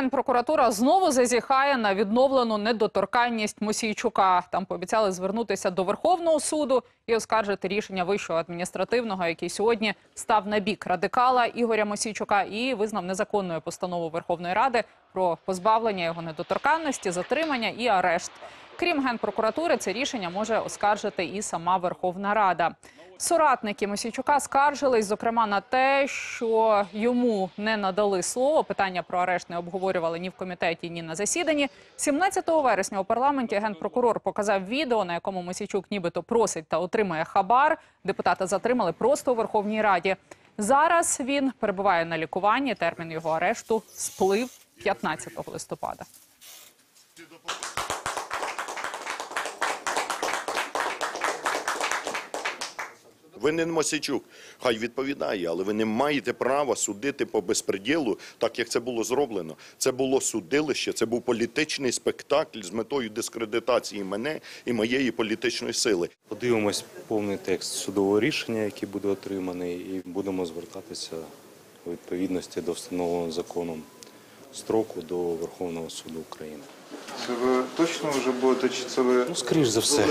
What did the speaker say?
Генпрокуратура знову зазіхає на відновлену недоторканність Мосійчука. Там пообіцяли звернутися до Верховного суду і оскаржити рішення вищого адміністративного, який сьогодні став на бік радикала Ігоря Мосійчука і визнав незаконною постанову Верховної Ради про позбавлення його недоторканності, затримання і арешт. Крім генпрокуратури, це рішення може оскаржити і сама Верховна Рада. Соратники Мосійчука скаржились, зокрема, на те, що йому не надали слово. Питання про арешт не обговорювали ні в комітеті, ні на засіданні. 17 вересня у парламенті генпрокурор показав відео, на якому Мосійчук нібито просить та отримує хабар. Депутата затримали просто у Верховній Раді. Зараз він перебуває на лікуванні. Термін його арешту сплив 15 листопада. Винен Мосійчук, хай відповідає, але ви не маєте права судити по безпреділу, так як це було зроблено. Це було судилище, це був політичний спектакль з метою дискредитації мене і моєї політичної сили. Подивимось повний текст судового рішення, який буде отриманий, і будемо звертатися у відповідності до встановленого законом строку до Верховного суду України. Це ви точно вже будете, чи це ви Ну, скоріш за все,